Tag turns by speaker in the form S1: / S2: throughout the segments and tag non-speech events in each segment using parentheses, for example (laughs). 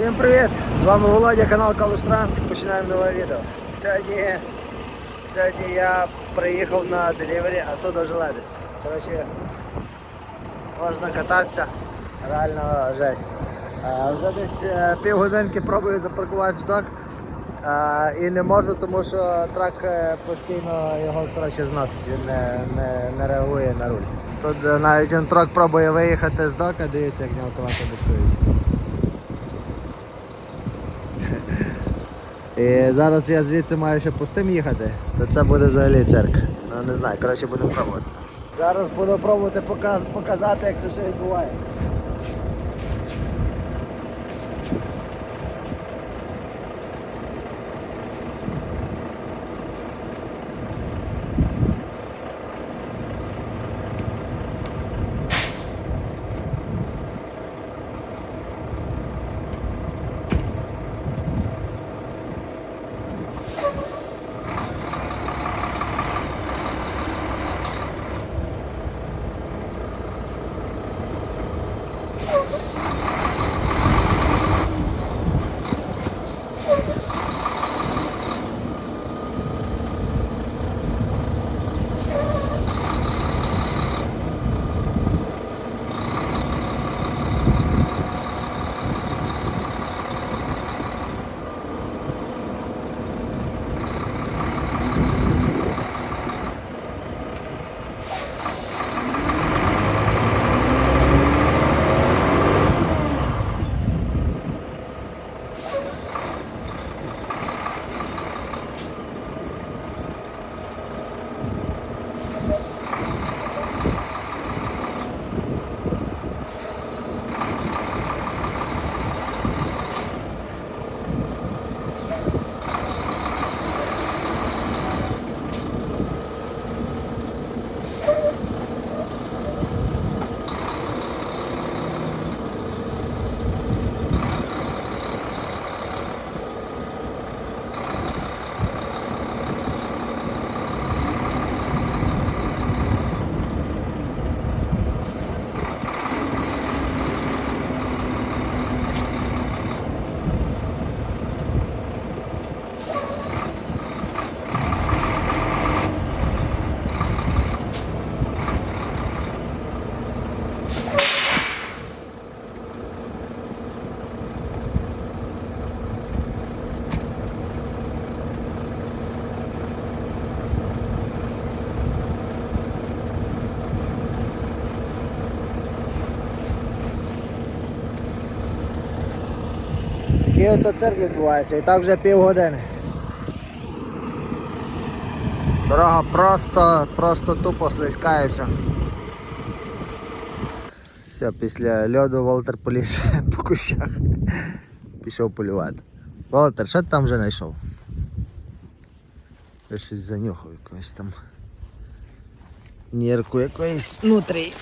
S1: Всім привіт! З вами Володя, канал Калуш Транс. Починаємо нове відео. Сьогодні, сьогодні я приїхав на делівері, а тут ожеледець. Коротше, можна кататися, реально жесть. А, вже десь е, півгодинки пробую запаркуватися в док. А, і не можу, тому що трак е, постійно його коротше, зносить, він не, не, не реагує на руль. Тут е, навіть він трак пробує виїхати з дока, дивіться, як нього колеса буксують. І зараз я звідси маю ще пустим їхати, то це буде взагалі цирк. Ну не знаю, коротше будемо пробувати зараз. Зараз буду пробувати показ, показати, як це все відбувається. Такий ото цирк відбувається і так вже півгодини. Дорога просто, просто тупо слизькається. Все, після льоду Волтер поліз (laughs) по кущах. Пішов полювати. Волтер, що ти там вже знайшов? Я щось занюхав якось там. Нірку якоїсь внутрі.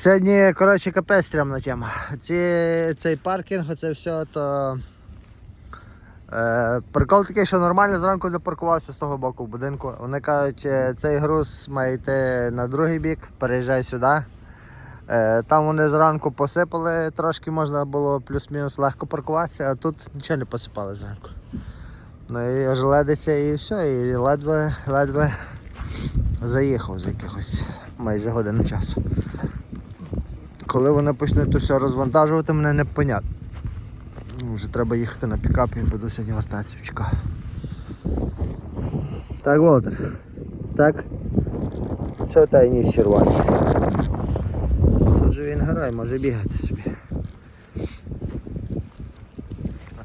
S1: Сьогодні, коротше, капець стрімна тема. Ці, цей паркінг, оце все, то. Е, прикол такий, що нормально зранку запаркувався з того боку в будинку. Вони кажуть, е, цей груз має йти на другий бік, переїжджай сюди. Е, там вони зранку посипали, трошки можна було плюс-мінус легко паркуватися, а тут нічого не посипали зранку. Ну і ожеледиться і все, і ледве, ледве заїхав з якихось майже години часу. Коли вони почнуть то все розвантажувати, мене не понятно. Ну, Вже треба їхати на пікап і буду сьогодні вертатися в Чикаго. Так, Володер. Так? Що та ніс червоний? Тут же він герой, може бігати собі.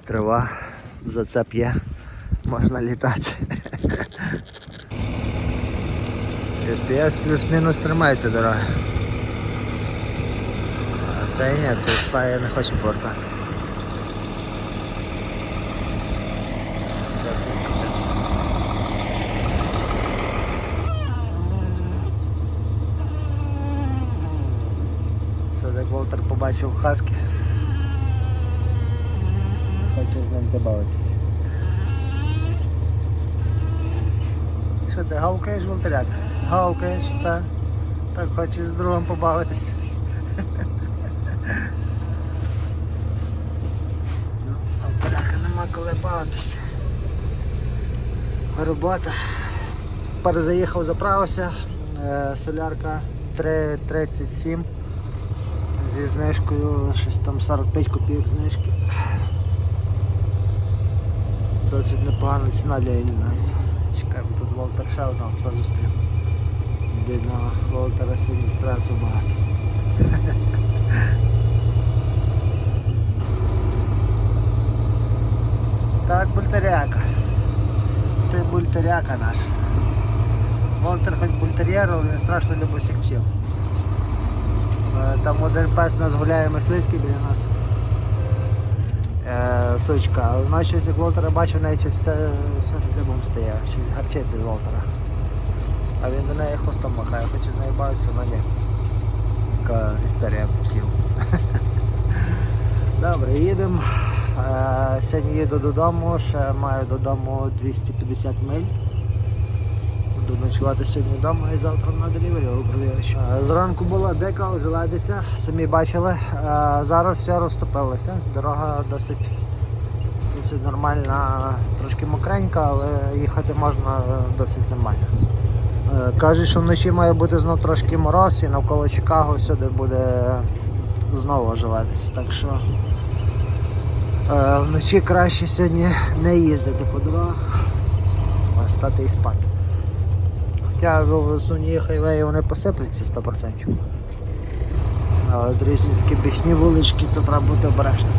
S1: Трава, зацеп є, можна літати. (laughs) FPS плюс-мінус тримається дорога. Це ні, це фай я не хочу повертати. Це як Волтер побачив хаски. Хочу з ним добавитися. Що ти гавкаєш, Волтеряк? Гавкаєш, та? Так хочеш з другом побавитись. (laughs) Ну, Волтеряка нема коли бавитися. Робота. Перезаїхав, заправився. Е, Солярка 3,37 зі знижкою, щось там 45 копійок знижки. Досить непогана ціна для Іллінойса. Чекаємо, тут Волтер ще одного пса зустрів. Бідного Волтера сьогодні стресу багато. (laughs) Так, бультеряка. Ти бультеряка наш. Волтер хоч бультер'єр, але він страшно любить всіх псів. Е, Там один пес у нас гуляє мисливський біля нас. Е, сучка, але вона щось як Волтера бачив, в неї щось все, з дибом стає, щось гарчить від Волтера. А він до неї хвостом махає, хоче з нею бавитися, але ні. Така історія псів. (laughs) Добре, їдемо. Е, Сьогодні їду додому, ще маю додому 250 миль. Буду ночувати сьогодні вдома і завтра на делівері управління. Зранку була дика ожеледиця, самі бачили. Е, Зараз все розтопилося. Дорога досить, досить нормальна, трошки мокренька, але їхати можна е, досить нормально. Е, Кажуть, що вночі має бути знов трошки мороз і навколо Чикаго всюди буде знову ожеледиця. Так що е, вночі краще сьогодні не їздити по дорогах, а стати і спати. Хоча в основні хайвеї вони посипляться 100%. А різні такі бічні вулички, то треба бути обережним.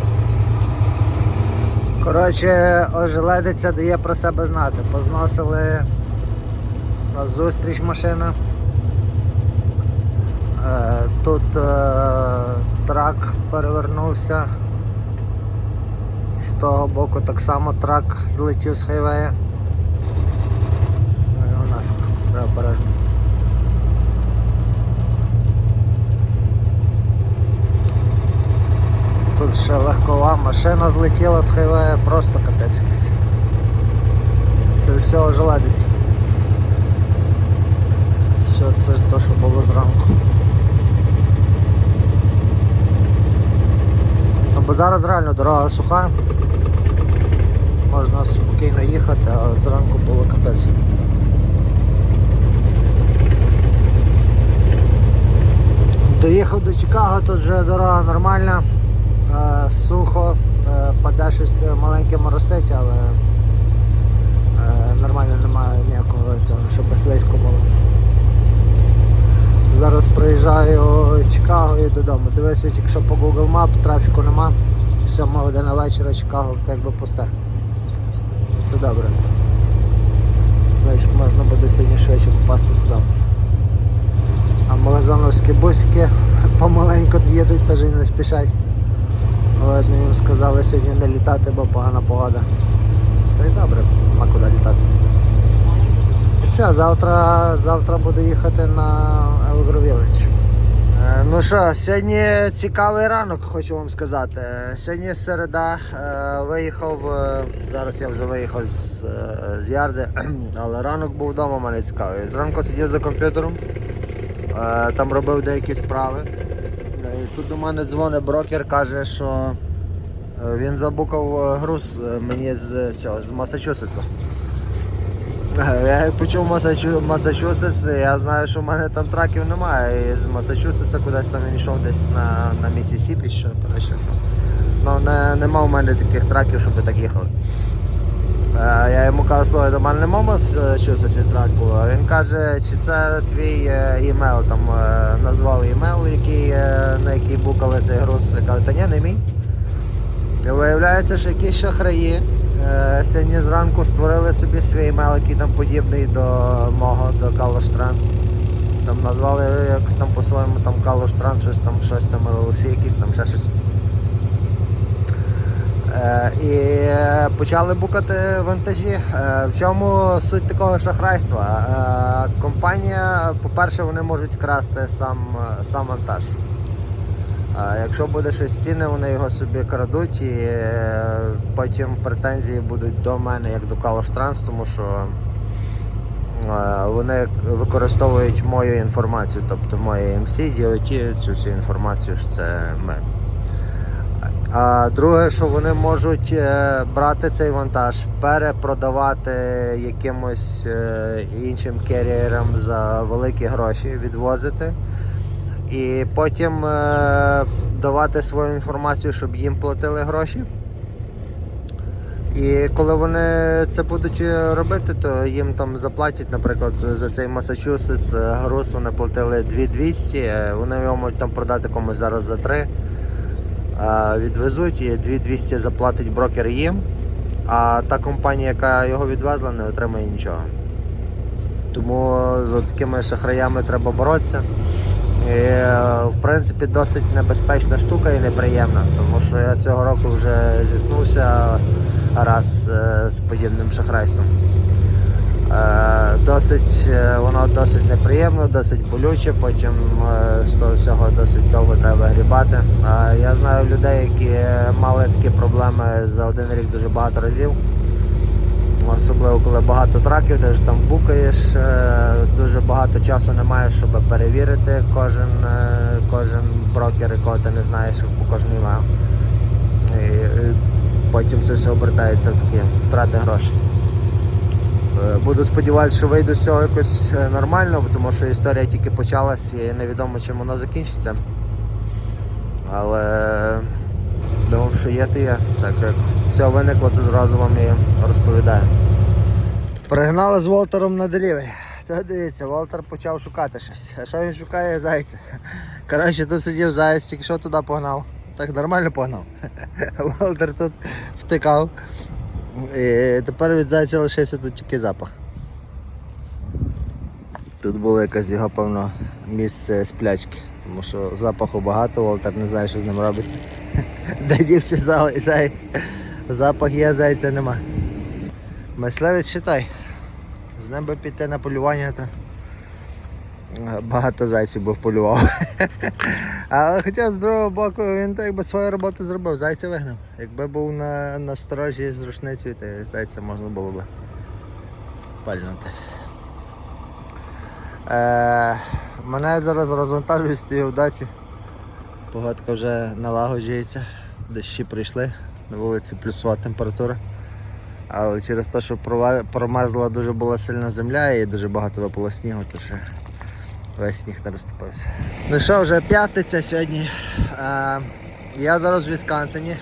S1: Коротше, ожеледиця дає про себе знати. Позносили на зустріч машина. Е, Тут е, трак перевернувся. З того боку так само трак злетів з хайвея. Ну його нафіг, треба обережно. Тут ще легкова машина злетіла з хайвея, просто капець якийсь. Це все ожеледиться. Все, це те, що було зранку. Бо зараз реально дорога суха. Можна спокійно їхати, а зранку було капець. Доїхав до Чикаго, тут вже дорога нормальна, е, сухо, е, паде щось маленьке моросить, але е, нормально немає ніякого цього, щоб слизько було. Зараз приїжджаю в Чикаго і додому. Дивився, тільки що по Google Map, трафіку нема. 7 година вечора Чикаго так якби пусте. Все добре. Значить можна буде сьогодні швидше попасти додому. А магазиновські бусики (laughs) помаленьку їдуть, теж і не спішать. Видно, їм сказали сьогодні не літати, бо погана погода. Та й добре, нема куди літати. Все, завтра, завтра буду їхати на Елгровілич. Ну що, сьогодні цікавий ранок, хочу вам сказати. Сьогодні середа, е, виїхав, е, зараз я вже виїхав з, е, з Ярди, (clears throat) але ранок був вдома, мене цікавий. Зранку сидів за комп'ютером, е, там робив деякі справи. Е, І тут до мене дзвонить брокер, каже, що е, він забукав е, груз е, мені з цього, з Масачусетса. (laughs) Я почув Масачу... Масачусетс, я знаю, що в мене там траків немає. І з Масачусетса кудись там він йшов десь на, на Місісіпі, що коротше. Ну, не, нема в мене таких траків, щоб так їхали. Е, Я йому кажу, слухай, до мене нема Масачусетсі траку, а він каже, чи це твій е, імейл, там е, назвав імейл, який, на який букали цей груз. Я кажу, та ні, не мій. І Виявляється, що якісь шахраї сьогодні зранку створили собі свій імейл, який там подібний до мого, до Калош Транс. Там назвали якось там по-своєму там Калош Транс, щось там, щось там LLC, якісь там ще щось. Е, і е, почали букати вантажі. Е, в чому суть такого шахрайства? Е, компанія, по-перше, вони можуть красти сам, е, сам вантаж. А якщо буде щось цінне, вони його собі крадуть і е, потім претензії будуть до мене як до Калош Транс, тому що Е, Вони використовують мою інформацію, тобто моє MC, DOT, цю всю інформацію ж це ми. А друге, що вони можуть е, брати цей вантаж, перепродавати якимось іншим керієрам за великі гроші, відвозити. І потім е, давати свою інформацію, щоб їм платили гроші. І коли вони це будуть е, робити, то їм там заплатять, наприклад, за цей Масачусетс е, груз вони платили 2200, е, вони його можуть там продати комусь зараз за 3. Е, Відвезуть і 2200 заплатить брокер їм, а та компанія, яка його відвезла, не отримає нічого. Тому з такими шахраями треба боротися. І, е, в принципі, досить небезпечна штука і неприємна, тому що я цього року вже зіткнувся раз е, з подібним шахрайством. Е, Досить, воно досить неприємно, досить болюче, потім з того всього досить довго треба грібати. Я знаю людей, які мали такі проблеми за один рік дуже багато разів. Особливо коли багато траків, ти ж там букаєш, е, дуже багато часу немає, щоб перевірити кожен, е, кожен брокер, якого ти не знаєш по кожній email. І потім це все обертається в такі втрати грошей. Е, Буду сподіватися, що вийду з цього якось нормально, тому що історія тільки почалась і невідомо чим вона закінчиться. Але думав, що є, то є. Так як все виникло, то зразу вам і розповідаю. Пригнали з Волтером на делівері. Та дивіться, Волтер почав шукати щось. А що він шукає зайця? Коротше, тут сидів заяць, тільки що туди погнав. Так нормально погнав. (laughs) Волтер тут втикав. І тепер від зайця лишився тут тільки запах. Тут було якесь його, певно, місце сплячки, тому що запаху багато, Волтер не знає, що з ним робиться. (laughs) Де дівся за- заєць? Запах є, зайця нема. Мисливець считай. З ним би піти на полювання, то е, багато зайців би полював. (laughs) Але хоча з другого боку він так би свою роботу зробив, зайця вигнав. Якби був на, на сторожі з рушницею, то зайця можна було би пальнути. Е, мене зараз розвантажують, стою в даці. Погодка вже налагоджується, дощі прийшли, на вулиці плюсова температура. Але через те, що промерзла дуже була сильна земля і дуже багато випало снігу, то ще весь сніг не розступився. Ну що, вже п'ятниця сьогодні. Е, я зараз в Вісконсині.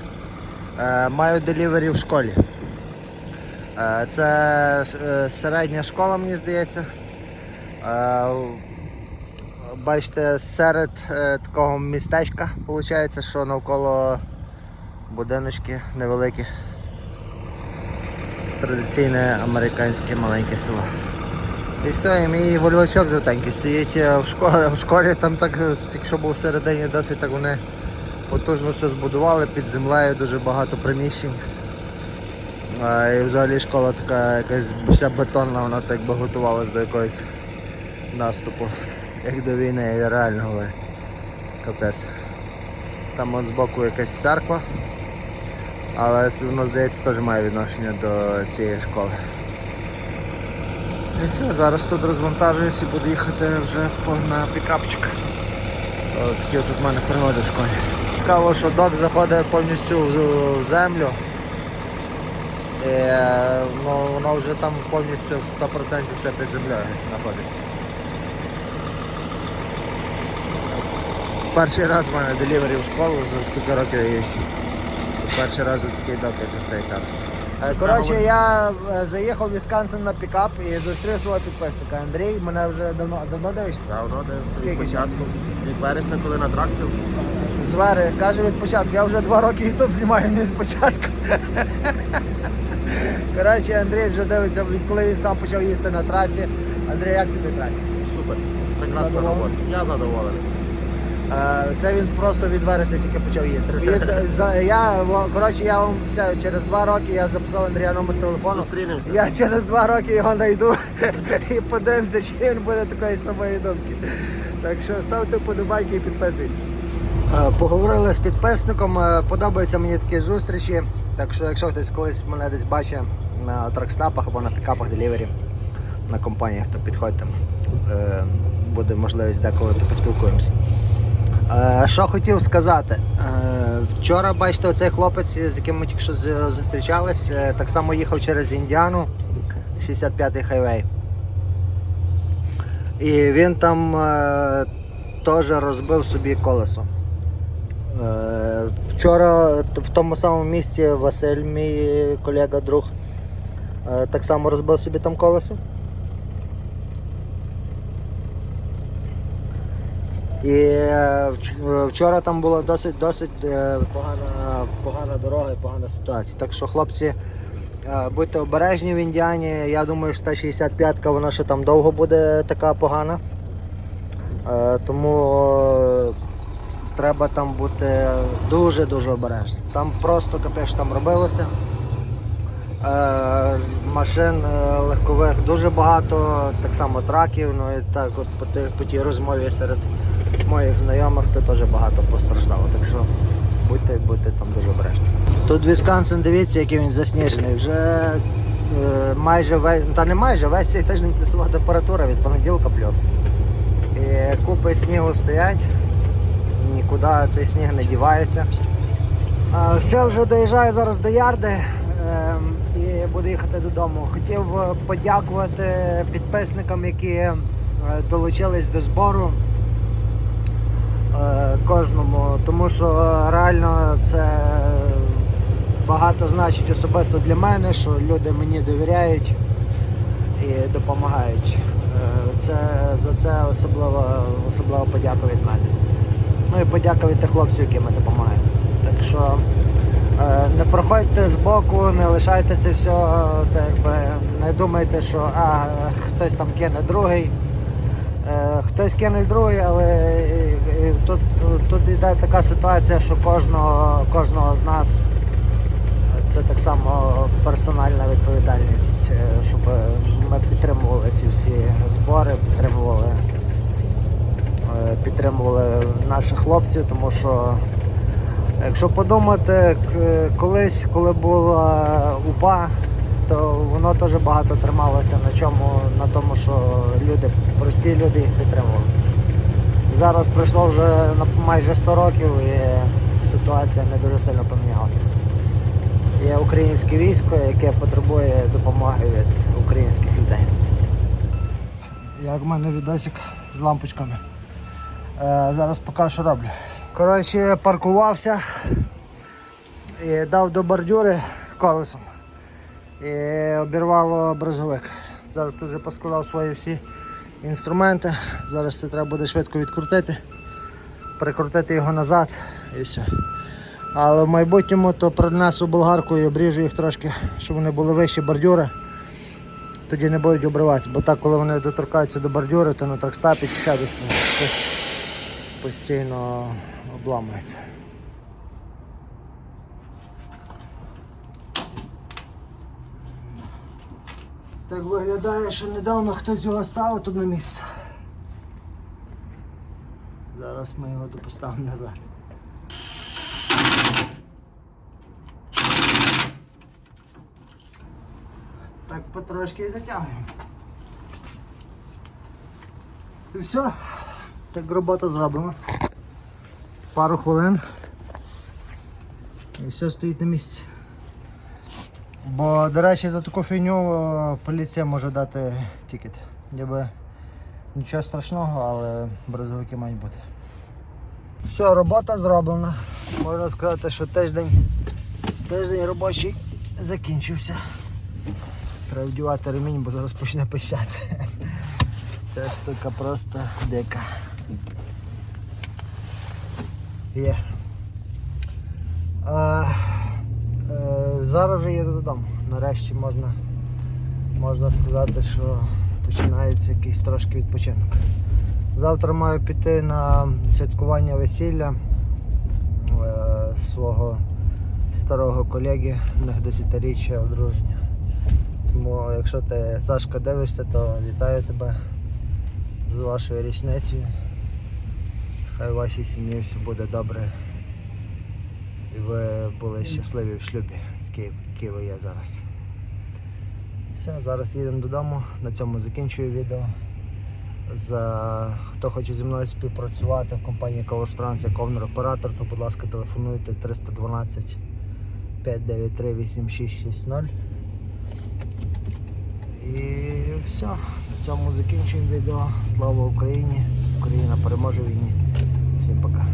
S1: Е, маю делівері в школі. Е, це середня школа, мені здається. Е, бачите, серед е, такого містечка, виходить, що навколо будиночки невеликі. Традиційне американське маленьке село. І все, і мій вольвачок жовтенький стоїть е, в школі, в школі там так, якщо був всередині, досить так вони потужно все збудували під землею, дуже багато приміщень. А, і взагалі школа така якась вся бетонна, вона так би готувалась до якогось наступу, як до війни, я реально говорю. Капець. Там от збоку якась церква, але це воно здається теж має відношення до цієї школи. І все, зараз тут розвантажуюсь і буду їхати вже на пікапчик. Такі от у мене пригоди в школі. Цікаво, що док заходить повністю в, в землю. І, ну, воно вже там повністю 100% все під землею знаходиться. Перший раз в мене делівері в школу за скільки років їжджу. Перший раз такий док, цей зараз. Е, Коротше, я е, заїхав в Вісконсин на пікап і зустрів свого підписника. Андрій, мене вже давно давно дивишся?
S2: Давно дивився
S1: Скільки
S2: від початку. Від вересня, коли на трак сів.
S1: Звери, каже від початку. Я вже два роки ютуб знімаю не від початку. (laughs) Коротше, Андрій вже дивиться, відколи він сам почав їсти на траці. Андрій, як тобі трак?
S2: Супер. Прекрасна робота. Я задоволений.
S1: Е, Це він просто від вересня тільки почав їсти. Я, коротше, я вам це через два роки я записав Андрія номер телефону.
S2: Зустрінемося.
S1: Я через два роки його знайду (laughs) і подивимося, чи він буде такої самої думки. Так що ставте вподобайки і підписуйтесь. Е, Поговорили з підписником, е, подобаються мені такі зустрічі. Так що, якщо хтось колись мене десь бачить на тракстапах або на пікапах делівері, на компаніях, то підходьте. Буде можливість деколи то поспілкуємося. Е, що хотів сказати. Е, вчора, бачите, оцей хлопець, з яким ми тільки що зустрічались, е, так само їхав через Індіану, 65-й хайвей. І він там теж розбив собі колесо. Вчора в тому самому місці Василь, мій колега, друг, так само розбив собі там колесо. І е, е, вчора там була досить досить е, погана, погана дорога і погана ситуація. Так що, хлопці, будьте обережні в Індіані. Я думаю, що та 65-ка вона ще там довго буде така погана. Тому треба там бути дуже-дуже обережним. Там просто капець там робилося. Машин легкових дуже багато, так само траків. Ну і так от по тій розмові серед моїх знайомих то теж багато постраждало. Так що будьте, будьте там дуже обережні. Тут Вісконсин, дивіться, який він засніжений. Вже е, майже весь, та не майже, весь цей тиждень плюсова температура від понеділка плюс. І купи снігу стоять, нікуди цей сніг не дівається. А, Все, вже доїжджаю зараз до Ярди ем, і буду їхати додому. Хотів е, подякувати підписникам, які е, долучились до збору е, кожному, тому що е, реально це багато значить особисто для мене, що люди мені довіряють і допомагають. Е, Це, за це особливо, особливо подяка від мене. Ну і подяка від тих хлопців, які ми допомагаємо. Так що е, не проходьте з боку, не лишайтеся все, так якби не думайте, що а, хтось там кине другий. Е, Хтось кине другий, але е, е, тут, тут йде така ситуація, що кожного, кожного з нас це так само персональна відповідальність, е, щоб ми підтримували ці всі збори, підтримували, е, підтримували наших хлопців, тому що якщо подумати, колись, коли була УПА, то воно теж багато трималося на чому, на тому, що люди, прості люди їх підтримували. Зараз пройшло вже майже 100 років і ситуація не дуже сильно помінялася. Є українське військо, яке потребує допомоги від українських людей. Як в мене відосик з лампочками. Е, зараз покажу, що роблю. Коротше, паркувався і дав до бордюри колесом. І обірвало брозовик. Зараз тут вже поскладав свої всі інструменти. Зараз це треба буде швидко відкрутити, прикрутити його назад і все. Але в майбутньому то принесу болгарку і обріжу їх трошки, щоб вони були вищі бордюри. Тоді не будуть обриватися, бо так, коли вони доторкаються до бордюри, то на тракстапі чи ще щось постійно обламується. Так виглядає, що недавно хтось його ставив тут на місце. Зараз ми його допоставимо назад. Так потрошки і затягуємо. І все. Так робота зроблена. Пару хвилин. І все стоїть на місці. Бо, до речі, за таку фігню поліція може дати тікет. Ніби нічого страшного, але брозовики мають бути. Все, робота зроблена. Можна сказати, що тиждень, тиждень робочий закінчився. Треба вдівати ремінь, бо зараз почне пищати. (laughs) Ця штука просто дика. Є. А, е, зараз вже їду додому. Нарешті можна, можна сказати, що починається якийсь трошки відпочинок. Завтра маю піти на святкування весілля е, свого старого колеги, на 10-річчя одруження. Тому якщо ти Сашка дивишся, то вітаю тебе з вашою річницею. Хай у вашій сім'ї все буде добре. І ви були щасливі в шлюбі, які ви є зараз. Все, зараз їдемо додому. На цьому закінчую відео. За хто хоче зі мною співпрацювати в компанії Colors як овнер-оператор, то будь ласка телефонуйте 312 593 8660. І все. На цьому закінчуємо відео. Слава Україні! Україна переможе в війні. Всім пока.